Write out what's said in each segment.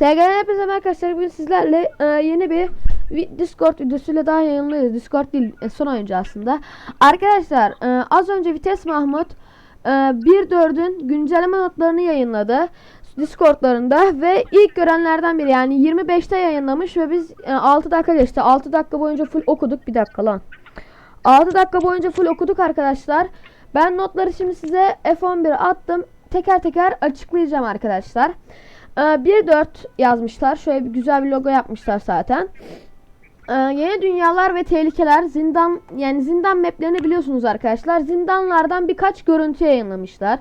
SGN hepinize arkadaşlar bugün sizlerle e, yeni bir Discord videosuyla daha yayınlıyoruz. Discord değil e, son oyuncu aslında. Arkadaşlar e, az önce Vites Mahmut e, 1.4'ün güncelleme notlarını yayınladı. Discord'larında ve ilk görenlerden biri yani 25'te yayınlamış ve biz e, 6 dakika geçti. 6 dakika boyunca full okuduk. Bir dakika lan. 6 dakika boyunca full okuduk arkadaşlar. Ben notları şimdi size F11'e attım. Teker teker açıklayacağım arkadaşlar. Ee, 1.4 yazmışlar. Şöyle bir güzel bir logo yapmışlar zaten. Ee, yeni dünyalar ve tehlikeler zindan yani zindan maplerini biliyorsunuz arkadaşlar. Zindanlardan birkaç görüntü yayınlamışlar.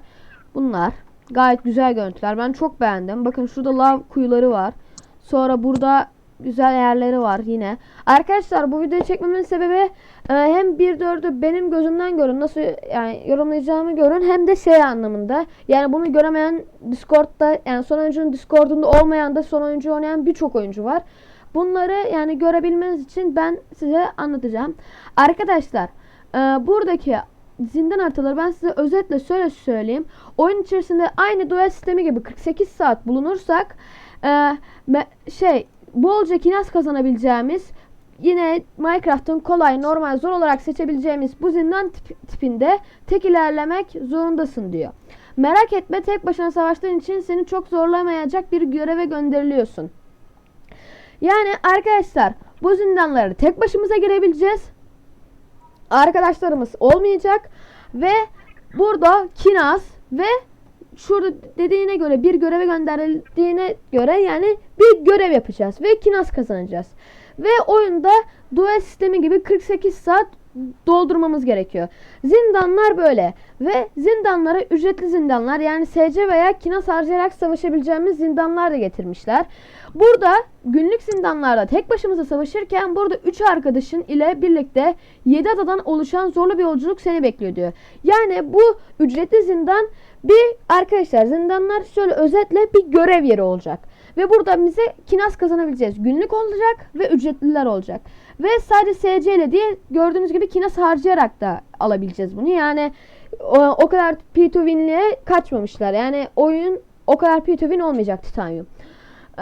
Bunlar gayet güzel görüntüler. Ben çok beğendim. Bakın şurada lav kuyuları var. Sonra burada güzel yerleri var yine. Arkadaşlar bu videoyu çekmemin sebebi hem 1.4'ü benim gözümden görün nasıl yani yorumlayacağımı görün hem de şey anlamında. Yani bunu göremeyen Discord'da yani son oyuncunun Discord'unda olmayan da son oyuncu oynayan birçok oyuncu var. Bunları yani görebilmeniz için ben size anlatacağım. Arkadaşlar e, buradaki zindan haritaları ben size özetle şöyle söyleyeyim. Oyun içerisinde aynı duel sistemi gibi 48 saat bulunursak e, şey bolca kinas kazanabileceğimiz yine Minecraft'ın kolay, normal, zor olarak seçebileceğimiz bu zindan tip- tipinde tek ilerlemek zorundasın diyor. Merak etme tek başına savaştığın için seni çok zorlamayacak bir göreve gönderiliyorsun. Yani arkadaşlar bu zindanları tek başımıza girebileceğiz. Arkadaşlarımız olmayacak ve burada Kinas ve şurada dediğine göre bir göreve gönderildiğine göre yani bir görev yapacağız ve Kinas kazanacağız. Ve oyunda duel sistemi gibi 48 saat doldurmamız gerekiyor. Zindanlar böyle ve zindanlara ücretli zindanlar yani SC veya kinas harcayarak savaşabileceğimiz zindanlar da getirmişler. Burada günlük zindanlarda tek başımıza savaşırken burada 3 arkadaşın ile birlikte 7 adadan oluşan zorlu bir yolculuk seni bekliyor diyor. Yani bu ücretli zindan bir arkadaşlar zindanlar şöyle özetle bir görev yeri olacak. Ve burada bize kinas kazanabileceğiz. Günlük olacak ve ücretliler olacak. Ve sadece SC ile diye gördüğünüz gibi kinas harcayarak da alabileceğiz bunu. Yani o, o kadar P2 win'liğe kaçmamışlar. Yani oyun o kadar P2 win olmayacak Titanium.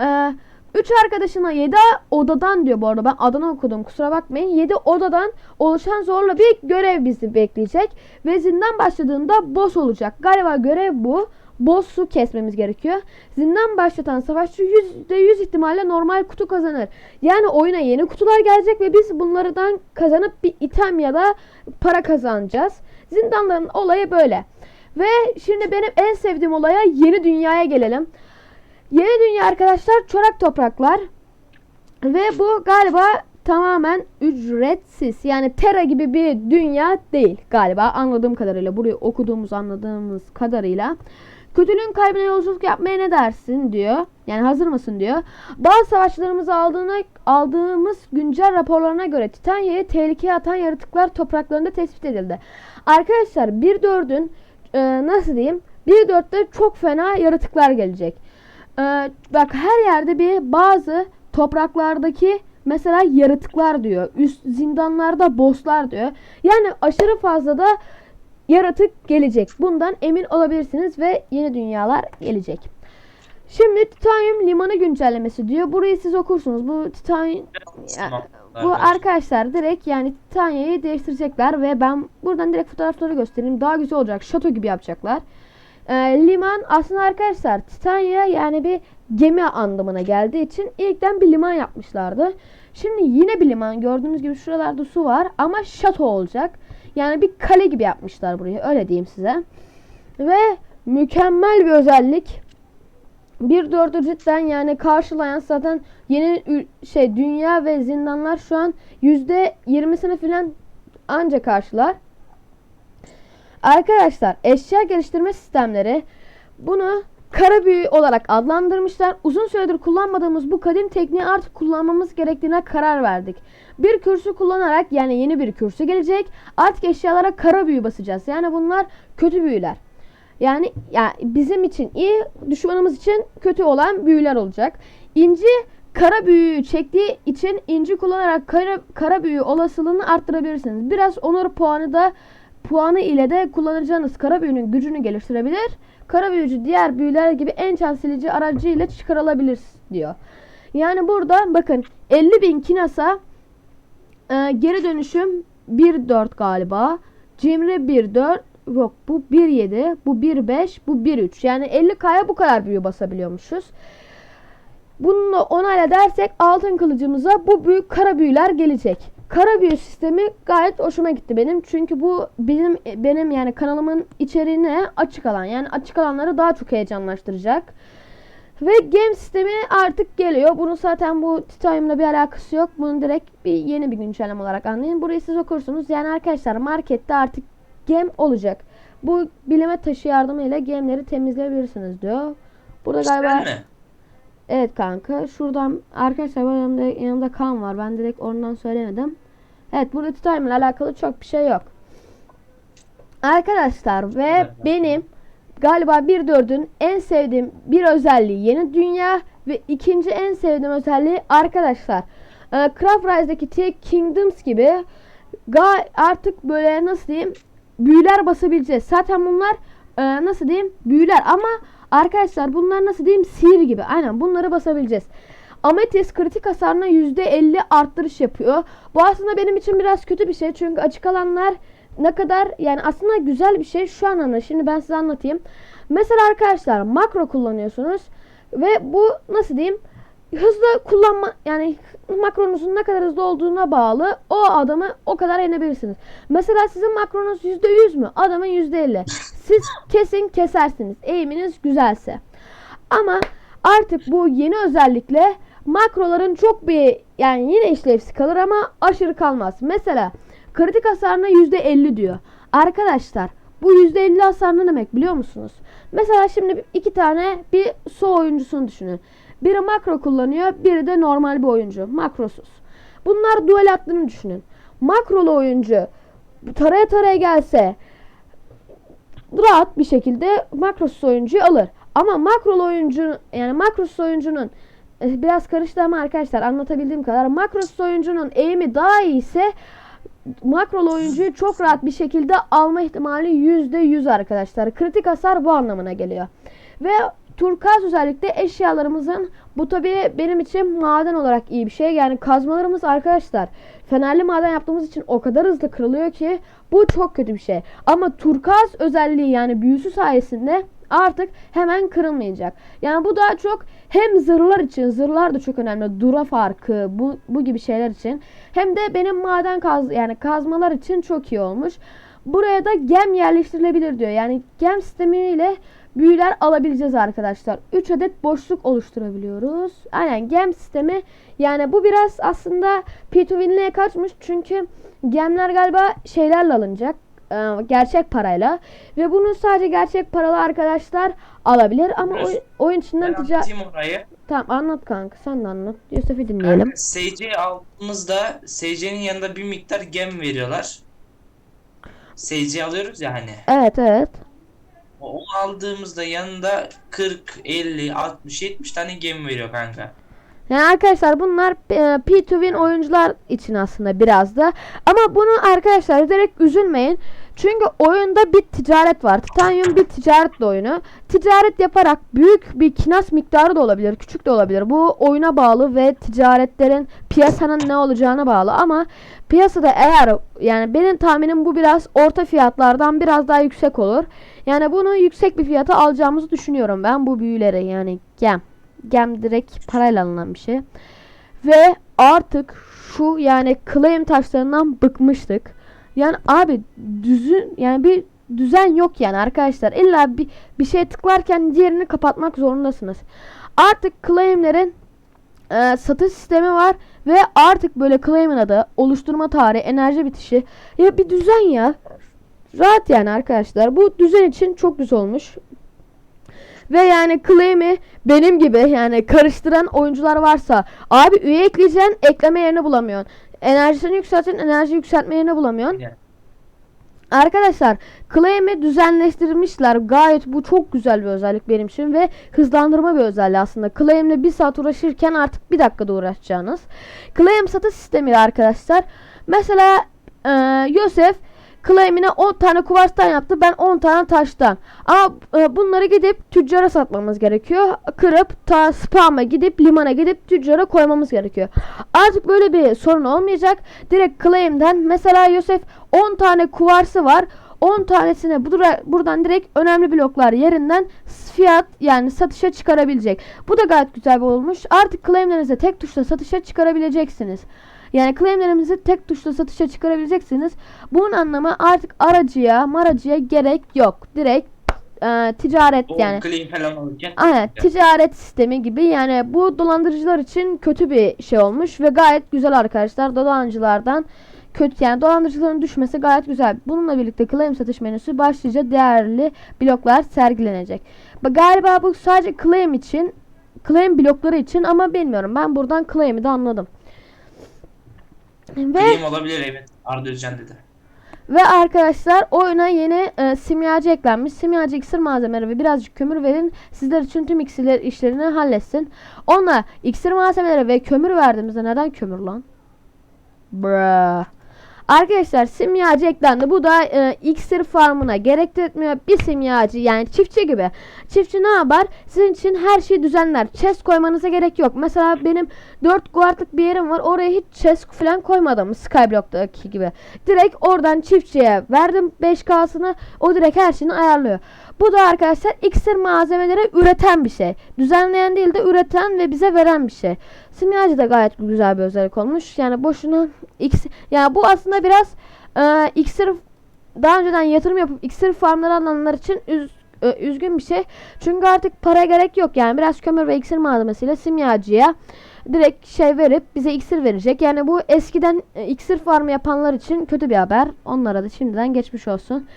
Ee, 3 arkadaşına 7 odadan diyor bu arada ben adını okudum kusura bakmayın. 7 odadan oluşan zorlu bir görev bizi bekleyecek. Ve zindan başladığında boss olacak. Galiba görev bu. Boss'u kesmemiz gerekiyor. Zindan başlatan savaşçı %100 ihtimalle normal kutu kazanır. Yani oyuna yeni kutular gelecek ve biz bunlardan kazanıp bir item ya da para kazanacağız. Zindanların olayı böyle. Ve şimdi benim en sevdiğim olaya yeni dünyaya gelelim. Yeni dünya arkadaşlar çorak topraklar. Ve bu galiba tamamen ücretsiz. Yani Terra gibi bir dünya değil galiba anladığım kadarıyla. Burayı okuduğumuz anladığımız kadarıyla. Kötülüğün kalbine yolculuk yapmaya ne dersin diyor. Yani hazır mısın diyor. Bazı savaşçılarımızı aldığına, aldığımız güncel raporlarına göre Titanya'yı tehlikeye atan yaratıklar topraklarında tespit edildi. Arkadaşlar 1.4'ün e, nasıl diyeyim 1.4'te çok fena yaratıklar gelecek. E, bak her yerde bir bazı topraklardaki mesela yaratıklar diyor. Üst zindanlarda bosslar diyor. Yani aşırı fazla da yaratık gelecek. Bundan emin olabilirsiniz ve yeni dünyalar gelecek. Şimdi Titanium limanı güncellemesi diyor. Burayı siz okursunuz. Bu Titanium Tamam, bu arkadaşlar. arkadaşlar direkt yani Titania'yı değiştirecekler ve ben buradan direkt fotoğrafları göstereyim. Daha güzel olacak. Şato gibi yapacaklar. Ee, liman aslında arkadaşlar Titania yani bir gemi anlamına geldiği için ilkten bir liman yapmışlardı. Şimdi yine bir liman gördüğünüz gibi şuralarda su var ama şato olacak. Yani bir kale gibi yapmışlar burayı öyle diyeyim size. Ve mükemmel bir özellik. Bir dördü cidden yani karşılayan zaten yeni şey dünya ve zindanlar şu an yüzde yirmisini falan anca karşılar. Arkadaşlar eşya geliştirme sistemleri bunu kara büyü olarak adlandırmışlar. Uzun süredir kullanmadığımız bu kadim tekniği artık kullanmamız gerektiğine karar verdik. Bir kürsü kullanarak yani yeni bir kürsü gelecek. Artık eşyalara kara büyü basacağız. Yani bunlar kötü büyüler. Yani yani bizim için iyi, düşmanımız için kötü olan büyüler olacak. İnci kara büyüyü çektiği için inci kullanarak kara, kara büyü olasılığını arttırabilirsiniz. Biraz onur puanı da puanı ile de kullanacağınız kara büyünün gücünü geliştirebilir. kara büyücü diğer büyüler gibi enchant silici aracıyla çıkarılabilir diyor. Yani burada bakın 50 bin kinasa e, geri dönüşüm 1.4 galiba. Cimri 1.4 yok bu 1.7 bu 1.5 bu 1.3 yani 50k'ya bu kadar büyü basabiliyormuşuz. Bunu onayla dersek altın kılıcımıza bu büyük kara büyüler gelecek. Kara büyü sistemi gayet hoşuma gitti benim. Çünkü bu benim benim yani kanalımın içeriğine açık alan yani açık alanları daha çok heyecanlaştıracak. Ve game sistemi artık geliyor. Bunun zaten bu Titanium'la bir alakası yok. Bunu direkt bir yeni bir güncelleme olarak anlayın. Burayı siz okursunuz. Yani arkadaşlar markette artık game olacak. Bu bilime taşı yardımıyla game'leri temizleyebilirsiniz diyor. Burada galiba Sen mi? Evet kanka. Şuradan arkadaşlar yanımda, yanımda kan var. Ben direkt ondan söylemedim. Evet burada Titanium ile alakalı çok bir şey yok. Arkadaşlar ve Evet. benim galiba 1.4'ün en sevdiğim bir özelliği yeni dünya ve ikinci en sevdiğim özelliği arkadaşlar. E, Craft Rise'daki T Kingdoms gibi artık böyle nasıl diyeyim büyüler basabileceğiz. Zaten bunlar e, nasıl diyeyim büyüler ama arkadaşlar bunlar nasıl diyeyim sihir gibi. Aynen bunları basabileceğiz. Amethyst kritik hasarına %50 arttırış yapıyor. Bu aslında benim için biraz kötü bir şey. Çünkü açık alanlar ne kadar yani aslında güzel bir şey şu an anla. Şimdi ben size anlatayım. Mesela arkadaşlar makro kullanıyorsunuz ve bu nasıl diyeyim hızlı kullanma yani makronuzun ne kadar hızlı olduğuna bağlı o adamı o kadar yenebilirsiniz. Mesela sizin makronuz %100 mü? Adamın %50. Siz kesin kesersiniz. Eğiminiz güzelse. Ama artık bu yeni özellikle makroların çok bir yani yine işlevsiz kalır ama aşırı kalmaz. Mesela kritik hasarına %50 diyor. Arkadaşlar bu %50 hasar ne demek biliyor musunuz? Mesela şimdi iki tane bir su oyuncusunu düşünün. Biri makro kullanıyor, biri de normal bir oyuncu. Makrosuz. Bunlar duel attığını düşünün. Makrolu oyuncu taraya taraya gelse rahat bir şekilde makrosuz oyuncuyu alır. Ama makrolu oyuncu yani makrosuz oyuncunun e, biraz karıştı ama arkadaşlar anlatabildiğim kadar makrosuz oyuncunun eğimi daha iyi ise makrolu oyuncuyu çok rahat bir şekilde alma ihtimali %100 arkadaşlar. Kritik hasar bu anlamına geliyor. Ve turkuaz özellikle eşyalarımızın bu tabii benim için maden olarak iyi bir şey. Yani kazmalarımız arkadaşlar fenerli maden yaptığımız için o kadar hızlı kırılıyor ki bu çok kötü bir şey. Ama turkuaz özelliği yani büyüsü sayesinde artık hemen kırılmayacak. Yani bu daha çok hem zırhlar için, zırhlar da çok önemli. Dura farkı, bu, bu gibi şeyler için. Hem de benim maden kaz yani kazmalar için çok iyi olmuş. Buraya da gem yerleştirilebilir diyor. Yani gem sistemiyle büyüler alabileceğiz arkadaşlar. 3 adet boşluk oluşturabiliyoruz. Aynen gem sistemi yani bu biraz aslında P2Win'liğe kaçmış çünkü gemler galiba şeylerle alınacak gerçek parayla ve bunu sadece gerçek paralı arkadaşlar alabilir ama oy- oyun içinden ticaret tamam anlat kanka sen de anlat Yusuf'u dinleyelim SC aldığımızda SC'nin yanında bir miktar gem veriyorlar. SC alıyoruz ya hani. evet evet O aldığımızda yanında 40, 50, 60, 70 tane gem veriyor kanka. Yani arkadaşlar bunlar e, P2Win oyuncular için aslında biraz da. Ama bunu arkadaşlar direkt üzülmeyin. Çünkü oyunda bir ticaret var. Titanium bir ticaret de oyunu. Ticaret yaparak büyük bir kinas miktarı da olabilir, küçük de olabilir. Bu oyuna bağlı ve ticaretlerin piyasanın ne olacağına bağlı. Ama piyasada eğer yani benim tahminim bu biraz orta fiyatlardan biraz daha yüksek olur. Yani bunu yüksek bir fiyata alacağımızı düşünüyorum ben bu büyüleri yani gem. Gem direkt parayla alınan bir şey. Ve artık şu yani claim taşlarından bıkmıştık. Yani abi düzün yani bir düzen yok yani arkadaşlar. İlla bir, bir şey tıklarken diğerini kapatmak zorundasınız. Artık claimlerin e, satış sistemi var ve artık böyle claim'in adı, oluşturma tarihi, enerji bitişi. Ya bir düzen ya. Rahat yani arkadaşlar. Bu düzen için çok güzel olmuş. Ve yani claim'i benim gibi yani karıştıran oyuncular varsa abi üye ekleyeceksin ekleme yerini bulamıyorsun. Enerjisini yükseltin enerji yükseltme yerini bulamıyorsun. Arkadaşlar claim'i düzenleştirmişler. Gayet bu çok güzel bir özellik benim için ve hızlandırma bir özelliği aslında. Claim'le bir saat uğraşırken artık bir dakikada uğraşacağınız. Claim satış sistemi arkadaşlar. Mesela e, Yosef claim'ine 10 tane kuvarstan yaptı. Ben 10 tane taştan. Ama e, bunları gidip tüccara satmamız gerekiyor. Kırıp ta spam'a gidip limana gidip tüccara koymamız gerekiyor. Artık böyle bir sorun olmayacak. Direkt claim'den mesela Yosef 10 tane kuvarsı var. 10 tanesine bura- buradan direkt önemli bloklar yerinden fiyat yani satışa çıkarabilecek. Bu da gayet güzel bir olmuş. Artık claimlerinizi tek tuşla satışa çıkarabileceksiniz. Yani claimlerimizi tek tuşla satışa çıkarabileceksiniz. Bunun anlamı artık aracıya maracıya gerek yok. Direkt e, ticaret O yani claim falan alırken. Aynen ticaret sistemi gibi yani bu dolandırıcılar için kötü bir şey olmuş ve gayet güzel arkadaşlar dolandırıcılardan kötü yani dolandırıcıların düşmesi gayet güzel. Bununla birlikte claim satış menüsü başlıca değerli bloklar sergilenecek. Ba- Galiba bu sadece claim için claim blokları için ama bilmiyorum ben buradan claim'i de anladım. Ve Claim olabilir evet. Arda Özcan dedi. Ve arkadaşlar oyuna yeni e, simyacı eklenmiş. Simyacı iksir malzemeleri ve birazcık kömür verin. Sizler için tüm iksirler işlerini halletsin. Ona iksir malzemeleri ve kömür verdiğimizde neden kömür lan? Bruh. Arkadaşlar simyacı eklendi. Bu da e, iksir farmına gerek de etmiyor. Bir simyacı yani çiftçi gibi. Çiftçi ne yapar? Sizin için her şeyi düzenler. Chest koymanıza gerek yok. Mesela benim 4 guardlık bir yerim var. Oraya hiç chest falan koymadım. Skyblock'taki gibi. Direkt oradan çiftçiye verdim 5K'sını. O direkt her şeyini ayarlıyor. Bu da arkadaşlar iksir malzemeleri üreten bir şey. Düzenleyen değil de üreten ve bize veren bir şey. Simyacı da gayet güzel bir özellik olmuş. Yani boşuna iksir yani bu aslında biraz e, iksir daha önceden yatırım yapıp iksir farmları alanlar için üz, e, üzgün bir şey. Çünkü artık para gerek yok. Yani biraz kömür ve iksir malzemesiyle simyacıya direkt şey verip bize iksir verecek. Yani bu eskiden e, iksir farmı yapanlar için kötü bir haber. Onlara da şimdiden geçmiş olsun.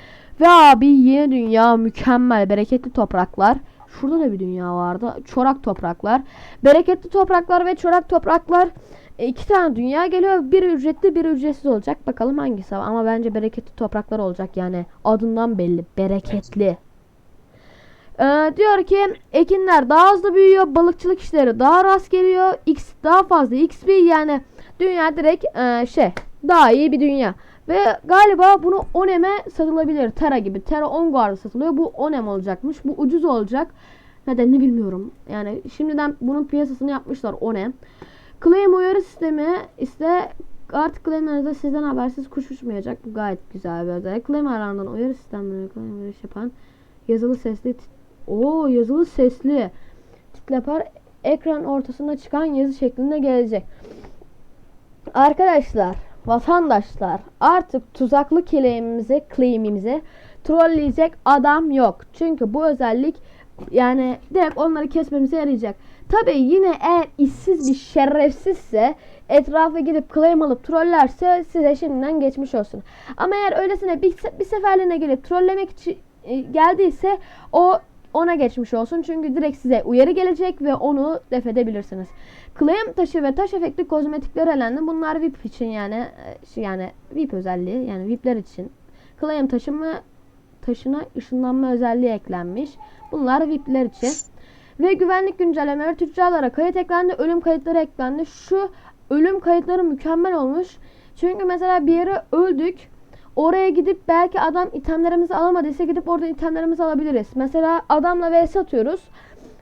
Ve abi yeni dünya mükemmel bereketli topraklar. Şurada da bir dünya vardı. Çorak topraklar. Bereketli topraklar ve çorak topraklar e, iki tane dünya geliyor. Biri ücretli biri ücretsiz olacak. Bakalım hangisi ama bence bereketli topraklar olacak yani. Adından belli. Bereketli. Ee, diyor ki ekinler daha hızlı büyüyor. Balıkçılık işleri daha rast geliyor. X daha fazla XP yani dünya direkt e, şey daha iyi bir dünya. Ve galiba bunu Onem'e satılabilir. Terra gibi. Terra 10 guard'a satılıyor. Bu Onem olacakmış. Bu ucuz olacak. Nedenini bilmiyorum. Yani şimdiden bunun piyasasını yapmışlar Onem. Claim uyarı sistemi ise artık claimlerinizde sizden habersiz kuş uçmayacak. Bu gayet güzel bir özellik. Claim arandan uyarı sistemleri claim uyarı yapan yazılı sesli Oo yazılı sesli titlepar ekran ortasına çıkan yazı şeklinde gelecek. Arkadaşlar, vatandaşlar artık tuzaklı claim'imize, claim'imize trolleyecek adam yok. Çünkü bu özellik yani direkt onları kesmemize yarayacak. Tabi yine eğer işsiz bir şerefsizse etrafa gidip claim alıp trollerse size şimdiden geçmiş olsun. Ama eğer öylesine bir, bir seferliğine gelip trollemek için e, geldiyse o ona geçmiş olsun. Çünkü direkt size uyarı gelecek ve onu def edebilirsiniz. Claim taşı ve taş efekti kozmetikler elendi. Bunlar VIP için yani e, yani VIP özelliği yani VIP'ler için. Claim taşı mı taşına ışınlanma özelliği eklenmiş. Bunlar VIP'ler için. Ve güvenlik güncellemeleri tüccarlara kayıt eklendi, ölüm kayıtları eklendi. Şu ölüm kayıtları mükemmel olmuş. Çünkü mesela bir yere öldük. Oraya gidip belki adam itemlerimizi alamadıysa gidip oradan itemlerimizi alabiliriz. Mesela adamla vs atıyoruz.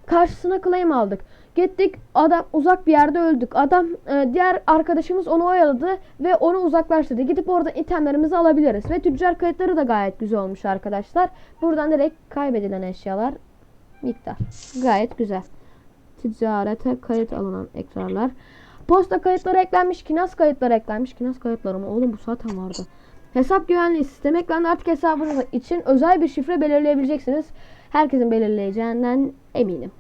Karşısına claim aldık. Gittik adam uzak bir yerde öldük. Adam e, diğer arkadaşımız onu oyaladı ve onu uzaklaştırdı. Gidip oradan itemlerimizi alabiliriz. Ve tüccar kayıtları da gayet güzel olmuş arkadaşlar. Buradan direkt kaybedilen eşyalar miktar. Gayet güzel. Ticarete kayıt alınan ekranlar. Posta kayıtları eklenmiş. Kinas kayıtları eklenmiş. Kinas kayıtları mı? Oğlum bu zaten vardı. Hesap güvenliği sistemi eklendi. Artık hesabınız için özel bir şifre belirleyebileceksiniz. Herkesin belirleyeceğinden eminim.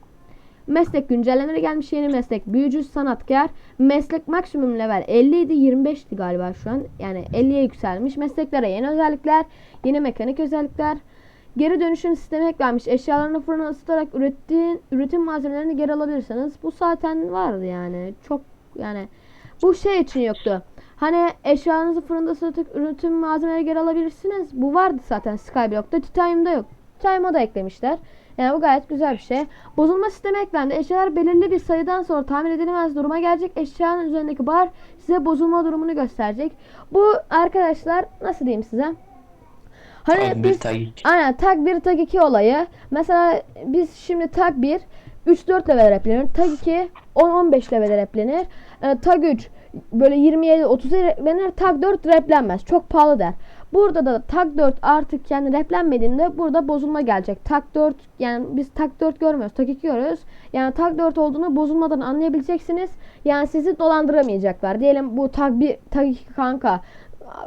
Meslek güncellemeleri gelmiş. Yeni meslek büyücü sanatkar. Meslek maksimum level 50 idi 25'ti galiba şu an. Yani 50'ye yükselmiş. Mesleklere yeni özellikler. Yeni mekanik özellikler. Geri dönüşüm sistemi eklenmiş. Eşyalarını fırına ısıtarak ürettiğin üretim malzemelerini geri alabilirsiniz. Bu zaten vardı yani. Çok yani bu şey için yoktu. Hani eşyalarınızı fırında ısıtarak üretim malzemeleri geri alabilirsiniz. Bu vardı zaten Skyblock'ta. Titanium'da yok. Titanium'a da eklemişler. Yani bu gayet güzel bir şey. Bozulma sistemi eklendi. Eşyalar belirli bir sayıdan sonra tamir edilemez duruma gelecek. Eşyanın üzerindeki bar size bozulma durumunu gösterecek. Bu arkadaşlar nasıl diyeyim size? Hani Tag biz tag aynen tag 1 tag 2 olayı. Mesela biz şimdi tag 1 3-4 level replenir. Tag 2 10-15 level replenir. E, tag 3 böyle 27-30'a replenir. Tag 4 replenmez. Çok pahalı der. Burada da tag 4 artık yani replenmediğinde burada bozulma gelecek. Tag 4 yani biz tag 4 görmüyoruz. Tag 2 görüyoruz. Yani tag 4 olduğunu bozulmadan anlayabileceksiniz. Yani sizi dolandıramayacaklar. Diyelim bu tag 1 tag 2 kanka.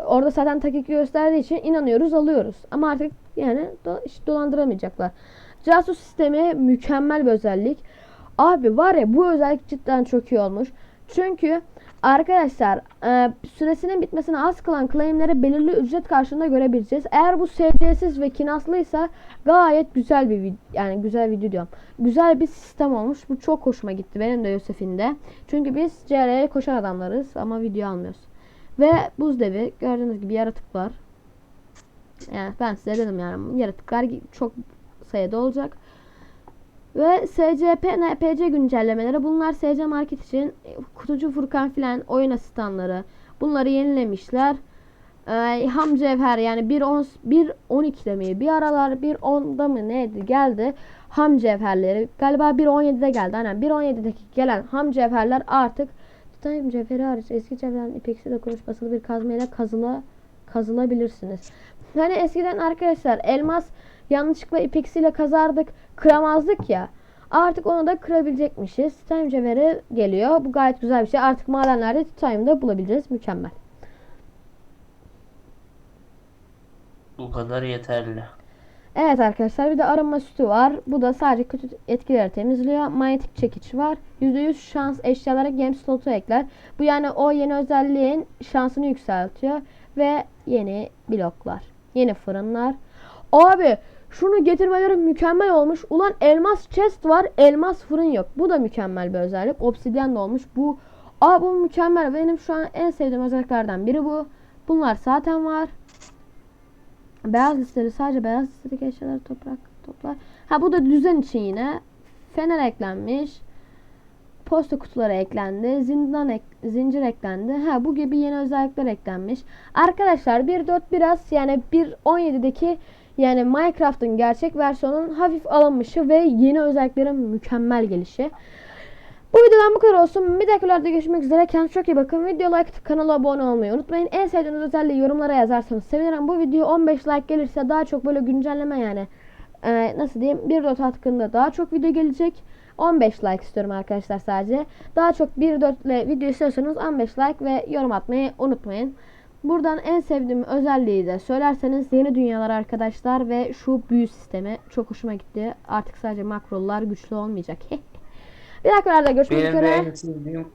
Orada zaten tag 2 gösterdiği için inanıyoruz alıyoruz. Ama artık yani do- hiç dolandıramayacaklar. Casus sistemi mükemmel bir özellik. Abi var ya bu özellik cidden çok iyi olmuş. Çünkü arkadaşlar e, süresinin bitmesine az kalan claimleri belirli ücret karşılığında görebileceğiz. Eğer bu SC'siz ve kinaslıysa gayet güzel bir yani güzel video diyorum. Güzel bir sistem olmuş. Bu çok hoşuma gitti benim de Yosef'in de. Çünkü biz CR'ye koşan adamlarız ama video almıyoruz. Ve buz devi gördüğünüz gibi yaratık var. Yani ben size dedim yani yaratıklar çok sayıda olacak. Ve SCP, NPC güncellemeleri bunlar SC Market için e, kutucu Furkan filan oyun asistanları. Bunları yenilemişler. Ee, ham cevher yani 1.10 1.12'de mi? Bir aralar 1.10'da mı neydi geldi. Ham cevherleri galiba 1.17'de geldi. Aynen 1.17'deki gelen ham cevherler artık titanyum cevheri hariç eski cevherlerin ipeksi dokunuş basılı bir kazmayla kazıla kazılabilirsiniz. Hani eskiden arkadaşlar elmas yanlışlıkla ipeksiyle kazardık, kıramazdık ya. Artık onu da kırabilecekmişiz. Titanyum cevheri geliyor. Bu gayet güzel bir şey. Artık madenlerde titanyum da bulabiliriz. Mükemmel. Bu kadar yeterli. Evet arkadaşlar bir de arınma sütü var. Bu da sadece kötü etkileri temizliyor. Manyetik çekiç var. %100 şans eşyalara game slotu ekler. Bu yani o yeni özelliğin şansını yükseltiyor. Ve yeni bloklar. Yeni fırınlar. Abi şunu getirmeleri mükemmel olmuş. Ulan elmas chest var. Elmas fırın yok. Bu da mükemmel bir özellik. Obsidyen de olmuş. Bu Aa bu mükemmel. Benim şu an en sevdiğim özelliklerden biri bu. Bunlar zaten var. Beyaz listeli sadece beyaz listedeki eşyaları toprak toplar. Ha bu da düzen için yine. Fener eklenmiş. Posta kutuları eklendi. Zindan ek, zincir eklendi. Ha bu gibi yeni özellikler eklenmiş. Arkadaşlar 1.4 biraz yani 1.17'deki yani Minecraft'ın gerçek versiyonunun hafif alınmışı ve yeni özelliklerin mükemmel gelişi. Bu videodan bu kadar olsun. Bir dahaki videoda görüşmek üzere. Kendinize çok iyi bakın. Video like atıp kanala abone olmayı unutmayın. En sevdiğiniz özelliği yorumlara yazarsanız sevinirim. Bu video 15 like gelirse daha çok böyle güncelleme yani. Ee, nasıl diyeyim? Bir dot hakkında daha çok video gelecek. 15 like istiyorum arkadaşlar sadece. Daha çok 1.4 ile video istiyorsanız 15 like ve yorum atmayı unutmayın. Buradan en sevdiğim özelliği de söylerseniz yeni dünyalar arkadaşlar ve şu büyü sistemi çok hoşuma gitti. Artık sadece makrollar güçlü olmayacak. Bir dakikalarda görüşmek Benim üzere. en sevdiğim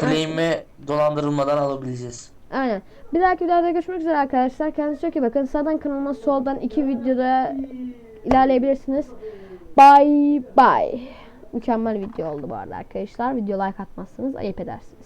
claim'i dolandırılmadan alabileceğiz. Aynen. Bir dahaki videoda görüşmek üzere arkadaşlar. Kendinize çok iyi bakın. Sağdan kanalıma soldan iki videoda ilerleyebilirsiniz. Bye bye. Mükemmel video oldu bu arada arkadaşlar. Video like atmazsanız ayıp edersiniz.